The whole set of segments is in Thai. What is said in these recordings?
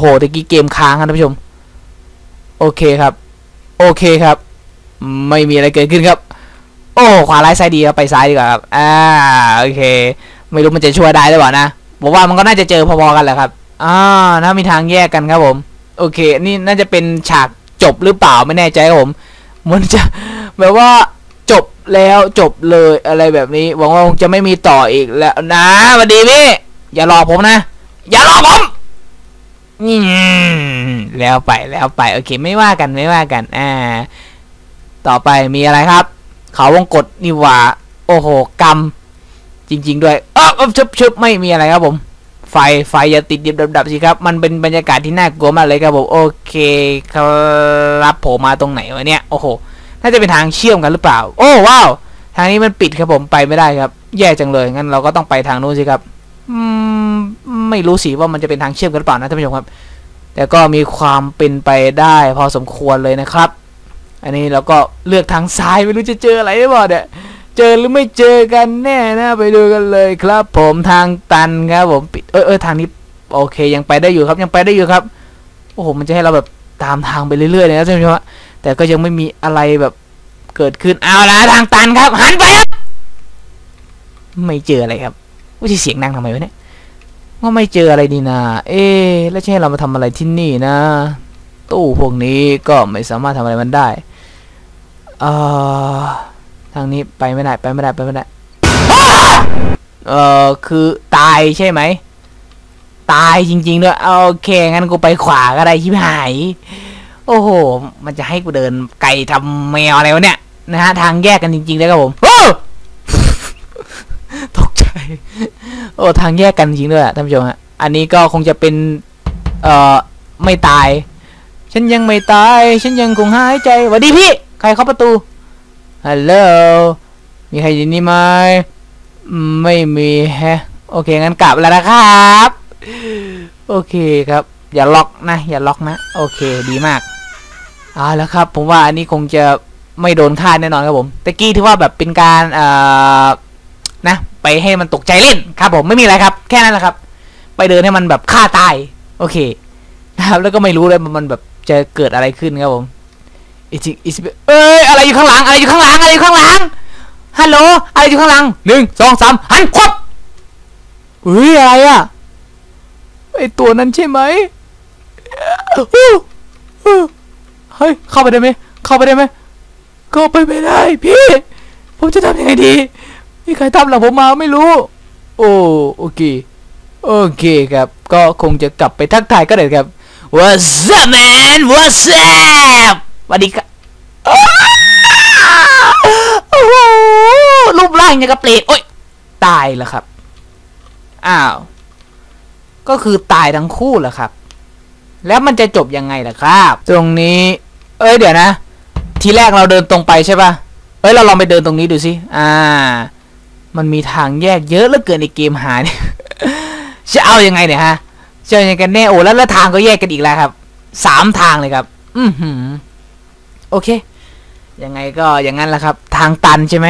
โหตะกี้เกมค้างครับท่านผู้ชม โอเคครับ โอเคครับ ไม่มีอะไรเกิดขึ้นครับ โอ้ขวาร้ายซ้ายดีครับไปซ้ายดีกว่าครับอ่าโอเค ไม่รู้มันจะช่วยได้หรือเปล่านะผมว่ามันก็น่าจะเจอพอๆกันแหละครับอ่าถ้ามีทางแยกกันครับผม โอเค นี่น่าจะเป็นฉากจบหรือเปล่าไม่แน่ใจครับผมมันจะแบบว่าจบแล้วจบเลยอะไรแบบนี้หวังว่าคงจะไม่มีต่ออีกแล้วนะสวัสดีพี่อย่าหลอกผมนะ อย่าหลอกผม แล้วไปแล้วไปโอเคไม่ว่ากันไม่ว่ากัน อ่า ต่อไปมีอะไรครับ เขาวงกดนี่ว่า โอ้โหกรรม จริง ๆ ด้วยออเออชึบชึบไม่มีอะไรครับผม ไฟไฟอย่าติดดิบดับดับสิครับ มันเป็นบรรยากาศที่น่ากลัวมากเลยครับผมโอเคครับผมมาตรงไหนวะเนี่ยโอ้โหน่าจะเป็นทางเชื่อมกันหรือเปล่า โอ้ว้าวทางนี้มันปิดครับผมไปไม่ได้ครับ แย่จังเลยงั้นเราก็ต้องไปทางนู้นสิครับ อืม ไม่รู้สิว่ามันจะเป็นทางเชื่อมกันหรือเปล่านะท่านผู้ชมครับ แต่ก็มีความเป็นไปได้พอสมควรเลยนะครับ อันนี้เราก็เลือกทางซ้ายไม่รู้จะเจออะไรหรือเปล่าเนี่ยเจอหรือไม่เจอกันแน่นะไปดูกันเลยครับ ผมทางตันครับผมปิดเออเออทางนี้โอเคยังไปได้อยู่ครับยังไปได้อยู่ครับโอ้โหมันจะให้เราแบบตามทางไปเรื่อยๆเลยนะท่านผู้ชมแต่ก็ยังไม่มีอะไรแบบเกิดขึ้นเอาละทางตันครับหันไปครับไม่เจออะไรครับว่าจะเสียงดังทำไมวะเนี่ย ว่าไม่เจออะไรดีนะเอ๊ะแล้วให้เรามาทำอะไรที่นี่นะ ตู้พวกนี้ก็ไม่สามารถทำอะไรมันได้เอ่อทางนี้ไปไม่ได้ไปไม่ได้ไปไม่ได้เอ่อคือตายใช่ไหม ตายจริงๆด้วยโอเคงั้นกูไปขวาก็ได้ชิบหาย โอ้โห มันจะให้กูเดินไก่ทำแมวอะไรวะเนี่ยนะฮะทางแยกกันจริงๆแล้วครับผมโอ้ ตกใจ โอ้ทางแยกกันจริงด้วยอะท่านผู้ชมฮะอันนี้ก็คงจะเป็นเอ่อไม่ตาย ฉันยังไม่ตาย ฉันยังคงหายใจหวัสดีพี่ ใครเข้าประตูฮัลโหลมีใครอยู่นี่ไหมไม่มีแฮะโอเคงั้นกลับแล้วนะครับ โอเคครับ อย่าล็อกนะ อย่าล็อกนะ โอเคดีมากเอาแล้วครับ ผมว่าอันนี้คงจะไม่โดนฆ่าแน่นอนครับผมตะกี้ถือว่าแบบเป็นการเอ่อนะ ไปให้มันตกใจเล่นครับผมไม่มีอะไรครับ แค่นั้นแหละครับ ไปเดินให้มันแบบฆ่าตาย โอเคนะครับแล้วก็ไม่รู้เลยมันแบบจะเกิดอะไรขึ้นครับผมอิจิอิจิเอ้ยอะไรอยู่ข้างหลังอะไรอยู่ข้างหลังอะไรอยู่ข้างหลังฮัลโหลอะไรอยู่ข้างหลังหนึ่งสองสามหันควับเฮ้ยอะไรอะไอตัวนั้นใช่ไหมเฮ้ยเข้าไปได้ไหมเข้าไปได้ไหมเข้าไปไม่ได้พี่ ผมจะทำยังไงดี มีใครทำหลังผมมาไม่รู้ โอ้โอเคโอเคครับ ก็คงจะกลับไปทักทายก็ได้ครับ What's up man What's up สวัสดีครับโอ้โหรูปร่างยังกระเปรตโอ้ยตายแล้วครับ อ้าว ก็คือตายทั้งคู่แหละครับ แล้วมันจะจบยังไงล่ะครับ ตรงนี้ เอ้ยเดี๋ยวนะ ทีแรกเราเดินตรงไปใช่ปะเอ้ยเราลองไปเดินตรงนี้ดูสิ อ่า มันมีทางแยกเยอะเหลือเกินในเกมหาเนี่ยจะเอายังไงเนี่ยฮะจะยังไงกันแน่โอ้แล้วแล้วทางก็แยกกันอีกแล้วครับสามทางเลยครับ อือหือโอเคยังไงก็อย่างนั้นแหละครับ ทางตันใช่ไหม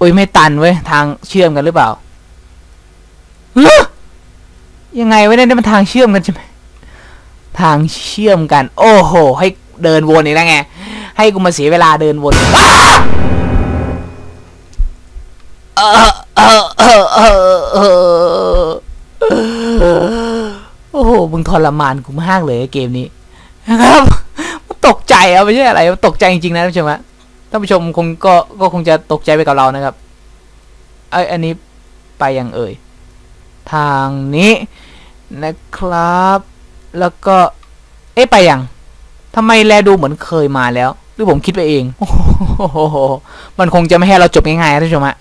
อุ้ยไม่ตันเว้ยทางเชื่อมกันหรือเปล่าเฮ้ยยังไงวะเนี่ยนี่มันทางเชื่อมกันใช่ไหมทางเชื่อมกัน โอ้โห ให้เดินวนอีกแล้วไง ให้กูมาเสียเวลาเดินวน โอ้โห มึงทรมานกูมากเลยเกมนี้นะครับตกใจอะไม่ใช่อะไรตกใจจริงๆนะท่านผู้ชมฮะท่านผู้ชมคงก็ก็คงจะตกใจไปกับเรานะครับไอยอันนี้ไปยังเอ่ย ทางนี้นะครับ แล้วก็ เอ๊ะไปยังทำไมแลดูเหมือนเคยมาแล้ว หรือผมคิดไปเอง โอ้โห มันคงจะไม่ให้เราจบง่ายๆนะท่านผู้ชมฮะ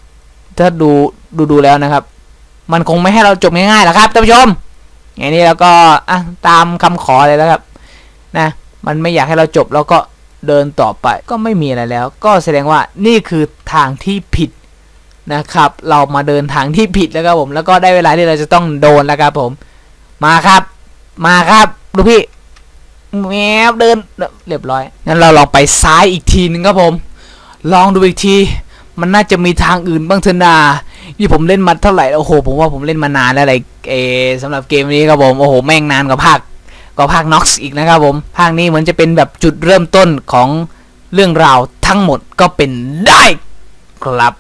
ถ้าดูดูดูแล้วนะครับ มันคงไม่ให้เราจบง่ายๆหรอกครับท่านผู้ชมอย่างนี้แล้วก็อะตามคำขอเลยแล้วครับ นะ มันไม่อยากให้เราจบแล้วก็เดินต่อไปก็ไม่มีอะไรแล้ว ก็แสดงว่านี่คือทางที่ผิดนะครับ เรามาเดินทางที่ผิดแล้วครับผมแล้วก็ได้เวลาที่เราจะต้องโดนแล้วครับผม มาครับ มาครับลูพี่แมวเดินเรียบร้อยงั้นเราลองไปซ้ายอีกทีนึงครับผม ลองดูอีกที มันน่าจะมีทางอื่นบ้างเถอะนานี่ผมเล่นมาเท่าไหร่โอ้โห ผมว่าผมเล่นมานานแล้วอะไรเอสำหรับเกมนี้ครับผมโอ้โหแม่งนานกว่าภาคก็ภาค Nox อีกนะครับผมภาคนี้เหมือนจะเป็นแบบจุดเริ่มต้นของเรื่องราวทั้งหมดก็เป็นได้ครับ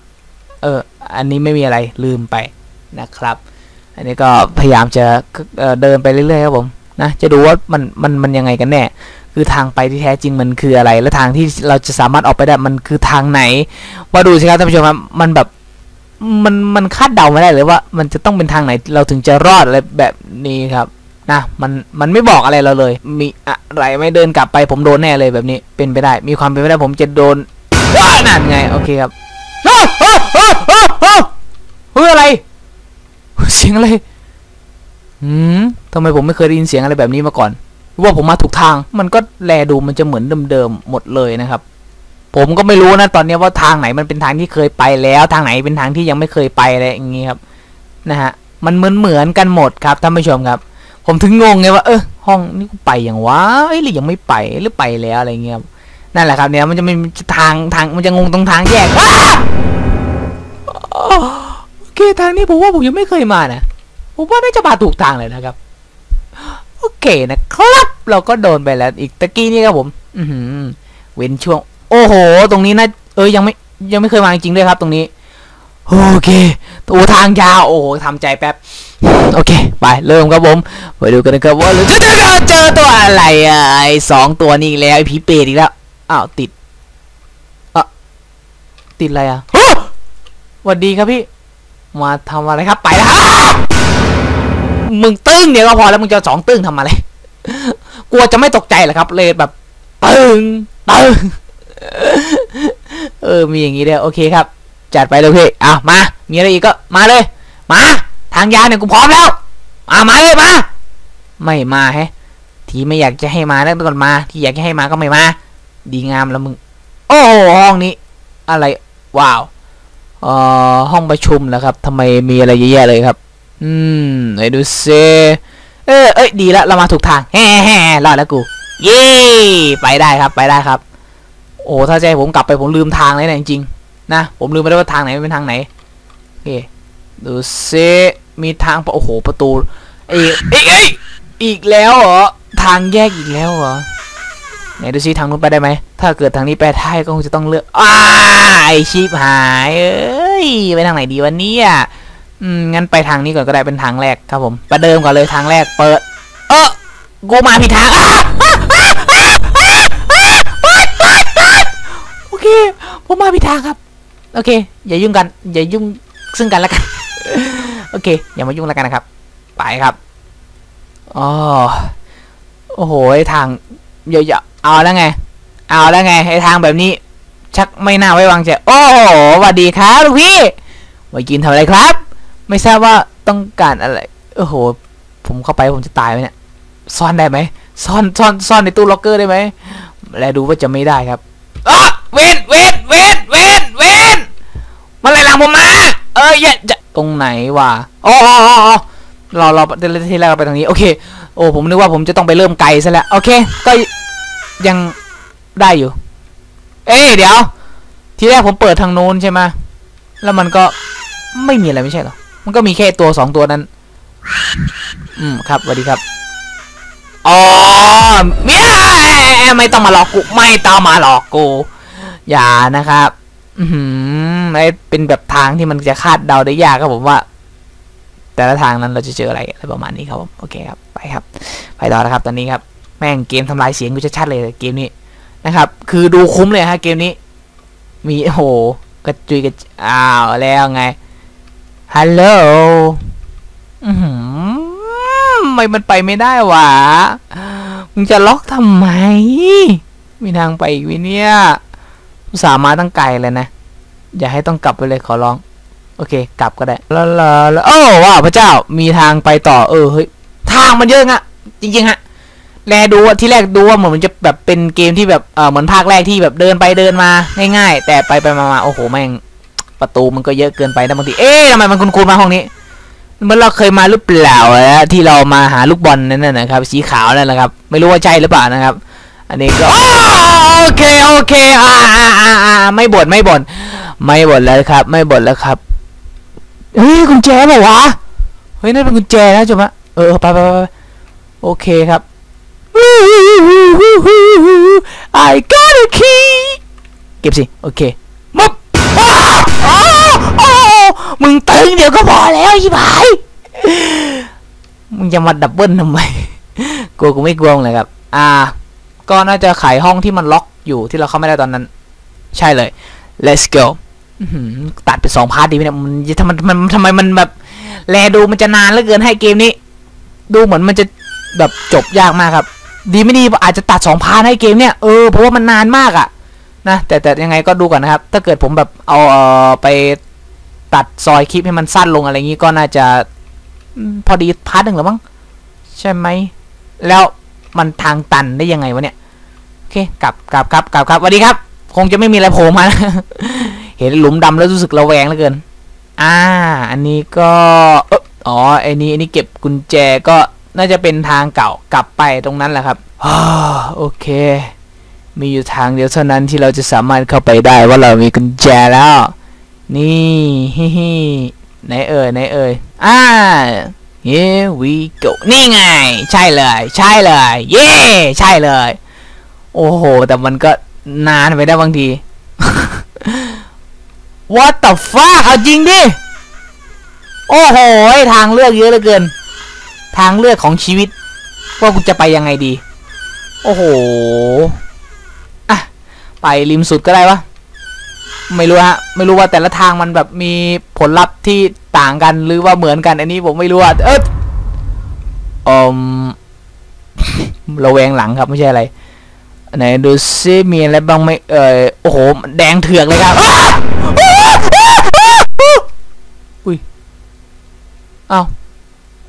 เออ อันนี้ไม่มีอะไรลืมไปนะครับ อันนี้ก็พยายามจะเเดินไปเรื่อยๆครับผม นะจะดูว่ามันมันมันยังไงกันแน่คือทางไปที่แท้จริงมันคืออะไร และทางที่เราจะสามารถออกไปได้มันคือทางไหนมาดูสิครับท่านผู้ชมครับมันแบบมันมันคาดเดาไม่ได้เลยว่า มันจะต้องเป็นทางไหนเราถึงจะรอดอะไรแบบนี้ครับนะมันมันไม่บอกอะไรเราเลย มีอะไรไม่เดินกลับไปผมโดนแน่เลยแบบนี้เป็นไปได้ มีความเป็นไปได้ผมจะโดนนั่นไงโอเคครับเฮ้ยอะไรเสียงอะไร หืมทำไมผมไม่เคยได้ยินเสียงอะไรแบบนี้มาก่อน ว่าผมมาถูกทาง มันก็แลดูมันจะเหมือนเดิมๆหมดเลยนะครับ ผมก็ไม่รู้นะตอนนี้ว่าทางไหนมันเป็นทางที่เคยไปแล้ว ทางไหนเป็นทางที่ยังไม่เคยไปอะไรอย่างงี้ครับนะฮะมันเหมือนเหมือนกันหมดครับท่านผู้ชมครับ ผมถึงงงไงว่าเออห้องนี่ไปอย่างวะเอ้ยหรือยังไม่ไปหรือไปแล้วอะไรเงี้ยครับนั่นแหละครับเนี่ยมันจะมีทางทางมันจะงงตรงทางแยกโอเคทางนี้ผมว่าผมยังไม่เคยมานะ ผมว่าน่าจะมาถูกทางเลยนะครับ โอเคนะครับ เราก็โดนไปแล้วอีกตะกี้นี่ครับผม อืเว้นช่วง โอ้โห ตรงนี้นะเออยังไม่ยังไม่เคยมาจริงด้วยครับ ตรงนี้ โอเคโอ้ทางยาวโอ้โหทำใจแป๊บโอเค ไปเริ่มครับผมไปดูกันนะครับว่าเราจะเจอเจอตัวอะไรอะไอ้สองตัวนี้แล้วไอ้ผีเปรตอีกแล้วอ้าวติดอะติดอะไรอะสวัสดีครับพี่ มาทำอะไรครับไปแล้ว มึงตึ้งเดี๋ยก็พอแล้วมึงจะสองตึ้งทำอะไรกลัวจะไม่ตกใจเหรอครับ เลยแบบตึ้งตึ้งเออมีอย่างนี้ด้วยโอเคครับ จัดไปเลยพี่อ้ามา มีอะไรอีกก็มาเลย มา ทางยาเนี่ยกูพร้อมแล้วมามาเลยมาไม่มาแฮะ ที่ไม่อยากจะให้มาแล้วก่อนมา ที่อยากจะให้มาก็ไม่มา ดีงามแล้วมึง โอ้หห้องนี้ อะไรว้าวเอ่อห้องประชุมแล้วครับทำไมมีอะไรเยอะแยะเลยครับ อืมไหนดูเซเออเอ้ยดีแล้วเรามาถูกทางแฮ่แฮ่รอดแล้วกู เย้ไปได้ครับไปได้ครับ โอ้ถ้าให้ผมกลับไปผมลืมทางเลยนะจริงๆนะผมลืมไปแล้วว่าทางไหนเป็นทางไหนโอเคดูซิมีทางโอ้โหประตูอ้ยเอ้ยเอ้ยอีกแล้วเหรอทางแยกอีกแล้วเหรอไหนดูซิทางนู้นไปได้ไหมถ้าเกิดทางนี้ไปได้ก็คงจะต้องเลือกอ้าไอชีพหายเอ้ยไปทางไหนดีวันนี้อะ อืมงั้นไปทางนี้ก่อนก็ได้เป็นทางแรกครับผมประเดิมก่อนเลยทางแรกเปิด เออกูมาผิดทางโอเคผมมาผิดทางครับ โอเค อย่ายุ่งกัน อย่ายุ่งซึ่งกันแล้วกัน โอเค อย่ามายุ่งแล้วกันนะครับ ไปครับอ๋อโอ้โห้ทางเยอะๆเอาแล้วไง เอาแล้วไงไอ้ทางแบบนี้ ชักไม่น่าไว้วางใจโอ้โหสวัสดีครับลูกพี่มากินทำอะไรครับ ไม่ทราบว่าต้องการอะไรโอ้โห ผมเข้าไปผมจะตายไหมเนี่ย ซ่อนได้ไหมซ่อนซ่อนซ่อนในตู้ล็อกเกอร์ได้ไหมแลดูว่าจะไม่ได้ครับอ๋อเวนเวนเวนเวนเวนมันอะไรหลังผมมา เอออย่าจะตรงไหนวะอ๋ออ๋ออ๋อเราเราที่แรกเราไปทางนี้โอเค โอ้ผมนึกว่าผมจะต้องไปเริ่มไกลซะแล้วโอเค ก็ยังได้อยู่ เอ้ยเดี๋ยว ทีแรกผมเปิดทางโน้นใช่ไหมแล้วมันก็ไม่มีอะไรไม่ใช่หรอ มันก็มีแค่ตัวสองตัวนั้น อืมครับสวัสดีครับอ๋อเมียไม่ต้องมาหลอกกู ไม่ต้องมาหลอกกู อย่านะครับ อืมไอเป็นแบบทางที่มันจะคาดเดาได้ยากครับผมว่า แต่ละทางนั้นเราจะเจออะไรอะไรประมาณนี้ครับผมโอเคครับ ไปครับ ไปต่อนะครับ ตอนนี้ครับ แม่งเกมทำลายเสียงกูชัดๆเลยเกมนี้นะครับ คือดูคุ้มเลยฮะเกมนี้ มีโอ้โหกระจุยกระจอ้าวแล้วไง ฮัลโหลทำไมมันไปไม่ได้วะ มึงจะล็อกทำไม มีทางไปอีกวิเนี่ยอุตส่าห์มาตั้งไกลเลยนะ อย่าให้ต้องกลับไปเลยขอร้อง โอเค กลับก็ได้แล้วแล้วโอ้ว้าวพระเจ้า มีทางไปต่อ เออ เฮ้ย ทางมันเยอะอะจริงๆฮะ แลดูว่าที่แรกดูว่าเหมือนมันจะแบบเป็นเกมที่แบบ เออเหมือนภาคแรกที่แบบเดินไปเดินมาง่ายๆ แต่ไปไปมาโอ้โห แม่ง ประตูมันก็เยอะเกินไปนะบางที เอ๊ะทำไมมันคุ้นๆมาห้องนี้เมื่อเราเคยมาหรือเปล่าอะที่เรามาหาลูกบอลนั่นนะครับ สีขาวนั่นแหละครับ ไม่รู้ว่าใช่หรือเปล่านะครับ อันนี้ก็โอเคโอเคอ่าอ่าอ่าไม่บ่นไม่บ่นไม่บ่นแล้วครับ ไม่บ่นแล้วครับเฮ้ยกุญแจเหรอวะเฮ้ยนั่นเป็นกุญแจนะจุ๊บะเออไปไปไปไปโอเคครับ I got a key เก็บสิ โอเค มึงตึงเดี๋ยวก็พอแล้วชิบหายมึงจะมาดับเบิลทำไมกลัวกูไม่กลัวเลยครับ อ่า ก็น่าจะไขห้องที่มันล็อกอยู่ที่เราเข้าไม่ได้ตอนนั้น ใช่เลย let's go ตัดไปสองพาร์ทดีไหมเนี่ยมันทำไมมันทำไมมันแบบแลดูมันจะนานเหลือเกินให้เกมนี้ ดูเหมือนมันจะแบบจบยากมากครับ ดีไม่ดีอาจจะตัดสองพาร์ทให้เกมเนี่ยเออเพราะว่ามันนานมากอะนะแต่แต่ยังไงก็ดูก่อนนะครับ ถ้าเกิดผมแบบเอาเออไป ตัดซอยคลิปให้มันสั้นลงอะไรอย่างงี้ก็น่าจะพอดีพาร์ทหนึ่งหรือมั้งใช่ไหมแล้วมันทางตันได้ยังไงวะเนี่ยโอเคกลับกลับครับกลับครับสวัสดีครับ คงจะไม่มีอะไรโผล่มานะเห็นหลุมดำแล้วรู้สึกระแวงเหลือเกิน อ่า อันนี้ก็อ๋อไอ้นี่ไอ้นี่เก็บกุญแจก็น่าจะเป็นทางเก่ากลับไปตรงนั้นแหละครับโอเค มีอยู่ทางเดียวเท่านั้นที่เราจะสามารถเข้าไปได้ว่าเรามีกุญแจแล้ว นี่ฮิฮิไหนเอ่ยไหนเอ่ยอ่า here we go นี่ไง ใช่เลย ใช่เลย เย้ใช่เลย โอ้โห แต่มันก็นานไปได้บางที What the fuck เอาจริงดิ โอ้โห ทางเลือกเยอะเหลือเกิน ทางเลือกของชีวิต ว่ากูจะไปยังไงดี โอ้โห อะ ไปริมสุดก็ได้วะ ไม่รู้ฮะไม่รู้ว่าแต่ละทางมันแบบมีผลลัพธ์ที่ต่างกันหรือว่าเหมือนกัน อันนี้ผมไม่รู้อะเอออมระแวงหลังครับไม่ใช่อะไรไหนดูซิมีอะไรบ้างไหมเออโอ้โหแดงเถือกเลยครับอุ้ยเอ้า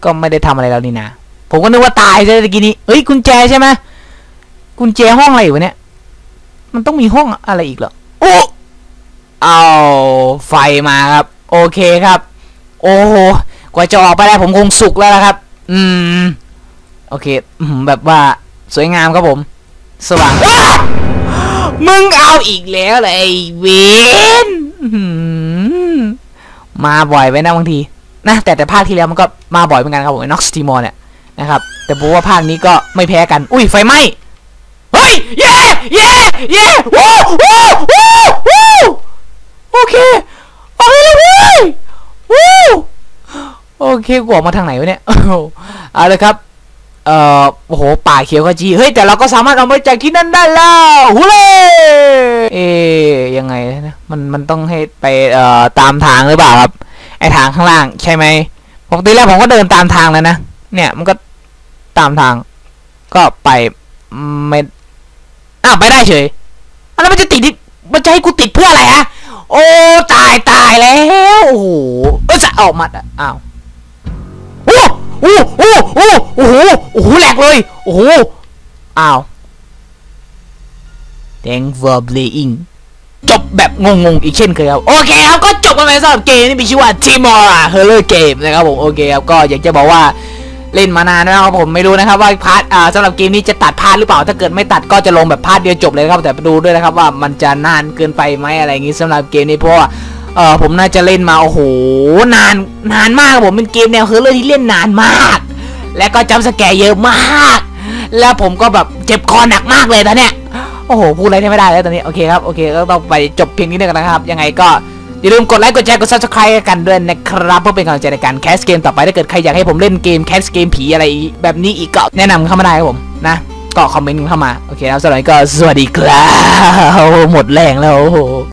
ก็ไม่ได้ทำอะไรแล้วนี่นะผมก็นึกว่าตายใช่ไหมตะกี้นี้เฮ้ยกุญแจใช่ไหมกุญแจห้องอะไรอยู่เนี่ย มันต้องมีห้องอะไรอีกเหรอโอ้ เอาไฟมาครับ โอเคครับ โอ้โหกว่าจะออกไปได้ผมคงสุกแล้วนะครับ อืม โอเคแบบว่าสวยงามครับผม สว่างมึงเอาอีกแล้วเลยไอ้เวนมาบ่อยไปนะบางที นะ แต่แต่ภาคที่แล้วมันก็มาบ่อยเหมือนกันครับผมน็อกสตีมอร์เนี่ยนะครับ แต่ผมว่าภาคนี้ก็ไม่แพ้กัน อุ้ยไฟไหม้เฮ้ยเย้เย้เย้ว้วว้าวว้าวว้าว โอเคออกไปเลยเว้ยว้โอเคกูออกมาทางไหนวะเนี่ยเอาเลยครับเอ่อโอ้โหป่าเขียวขจีเฮ้ยแต่เราก็สามารถเอาไปจากที่นั่นได้แล้วฮูเล่เอ๊ยยังไงนะมันมันต้องให้ไปเอ่อตามทางหรือเปล่าครับไอทางข้างล่างใช่ไหมปกติแล้วผมก็เดินตามทางแล้วนะเนี่ยมันก็ตามทาง ก็ไปไม่อ้าวไปได้เฉยอะแล้วมันจะติดมันจะให้กูติดเพื่ออะไรฮะ โอ้ตายตายแล้วโอ้โหเออจะออกมาอะอ้าวโอ้โอ้โอ้โอ้โอ้โหโอ้โหแหลกเลยโอ้โหอ้าว Thank for playing จบแบบงงๆอีกเช่นเคยครับโอเคครับก็จบกันไปสำหรับเกมที่มีชื่อว่า Timora Horror Game นะครับผมโอเคครับก็อยากจะบอกว่า เล่นมานานแล้วครับผมไม่รู้นะครับว่าพาร์ทอ่าสำหรับเกมนี้จะตัดพาร์ทหรือเปล่าถ้าเกิดไม่ตัดก็จะลงแบบพาร์ทเดียวจบเลยครับแต่ดูด้วยนะครับว่ามันจะนานเกินไปไหมอะไรอย่างงี้สำหรับเกมนี้เพราะว่าเออผมน่าจะเล่นมาโอ้โหนานนานมากครับผมเป็นเกมแนวเฮอร์เรอร์ที่เล่นนานมาก และก็จำสแกร์เยอะมาก แล้วผมก็แบบเจ็บคอหนักมากเลยตอนเนี้ยโอ้โหพูดอะไรได้ไม่ได้แล้วตอนนี้โอเคครับโอเคก็ต้องไปจบเพียงนี้กันนะครับ ยังไงก็ อย่าลืมกดไลค์กดแชร์กด subscribe กันด้วยนะครับเพื่อเป็นกำลังใจในการแคสเกมต่อไปถ้าเกิดใครอยากให้ผมเล่นเกมแคสเกมผีอะไรแบบนี้อีกก็แนะนำเข้ามาได้ครับผมนะก็คอมเมนต์เข้ามา โอเคแล้วสำหรับวันนี้ก็สวัสดีครับหมดแรงแล้วโอ้โห